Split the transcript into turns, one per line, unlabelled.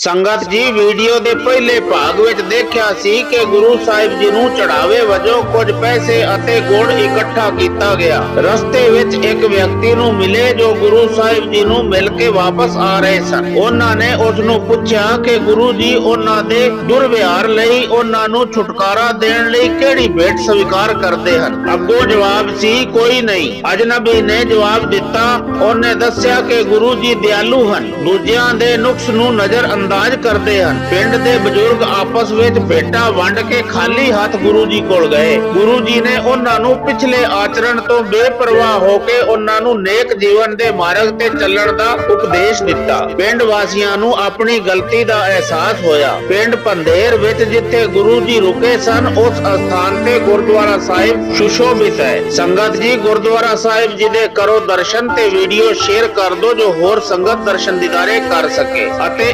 ਸੰਗਤ ਜੀ ਵੀਡੀਓ ਦੇ ਪਹਿਲੇ ਭਾਗ ਵਿੱਚ ਦੇਖਿਆ ਸੀ ਕਿ ਗੁਰੂ ਸਾਹਿਬ ਜੀ ਨੂੰ ਚੜਾਵੇ ਵਜੋਂ ਕੁਝ ਪੈਸੇ ਅਤੇ ਗੁੜ ਇਕੱਠਾ ਕੀਤਾ ਗਿਆ। ਰਸਤੇ ਵਿੱਚ ਇੱਕ ਵਿਅਕਤੀ ਨੂੰ ਮਿਲੇ ਜੋ ਗੁਰੂ ਸਾਹਿਬ ਜੀ ਨੂੰ ਮਿਲ ਕੇ ਵਾਪਸ ਆ ਰਹੇ ਸਨ। ਉਹਨਾਂ ਨੇ ਉਸ ਨੂੰ ਪੁੱਛਿਆ ਕਿ ਗੁਰੂ ਜੀ, ਉਹਨਾਂ ਦੇ ਦੁਰਵਿਹਾਰ ਲਈ ਉਹਨਾਂ ਨੂੰ ਛੁਟਕਾਰਾ ਦੇਣ ਲਈ ਕਿਹੜੀ ਭੇਟ ਸਵੀਕਾਰ ਕਰਦੇ ਹਨ? ਅੱਗੋਂ ਜਵਾਬ ਸੀ, ਕੋਈ ਨਹੀਂ। ਅਜਨਬੀ ਨੇ ਜਵਾਬ ਦਿੱਤਾ, ਉਹਨੇ ਦੱਸਿਆ ਕਿ ਗੁਰੂ ਜੀ ਦਿਆਲੂ ਹਨ। ਦੂਜਿਆਂ ਦੇ ਨੁਕਸ ਨੂੰ ਨਜ਼ਰ ਅੰਦਾਜ਼ ਕਰਦੇ ਹਨ। ਪਿੰਡ ਦੇ ਬਜ਼ੁਰਗ ਆਪਸ ਵਿੱਚ ਭੇਟਾਂ ਵੰਡ ਕੇ ਖਾਲੀ ਹੱਥ ਗੁਰੂ ਜੀ ਕੋਲ ਗਏ। ਗੁਰੂ ਜੀ ਨੇ ਉਹਨਾਂ ਨੂੰ ਪਿਛਲੇ ਆਚਰਣ ਤੋਂ ਬੇਪਰਵਾਹ ਹੋ ਕੇ ਉਹਨਾਂ ਨੂੰ ਨੇਕ ਜੀਵਨ ਦੇ ਮਾਰਗ ਤੇ ਚੱਲਣ ਦਾ ਉਪਦੇਸ਼ ਦਿੱਤਾ। ਪਿੰਡ ਵਾਸੀਆਂ ਨੂੰ ਆਪਣੀ ਗਲਤੀ ਦਾ ਅਹਿਸਾਸ ਹੋਇਆ। ਪਿੰਡ ਪੰਧੇਰ ਵਿੱਚ ਜਿੱਥੇ ਗੁਰੂ ਜੀ ਰੁਕੇ ਸਨ, ਉਸ ਸਥਾਨ ਤੇ ਗੁਰਦੁਆਰਾ ਸਾਹਿਬ ਸੁਸ਼ੋਭਿਤ ਹੈ। ਸੰਗਤ ਜੀ, ਗੁਰਦੁਆਰਾ ਸਾਹਿਬ ਜੀ ਦੇ ਕਰੋ ਦਰਸ਼ਨ ਤੇ ਵੀਡੀਓ ਸ਼ੇਅਰ ਕਰ ਦਿਓ ਜੋ ਹੋਰ ਸੰਗਤ ਦਰਸ਼ਨ ਦਿਦਾਰੇ ਕਰ ਸਕੇ ਅਤੇ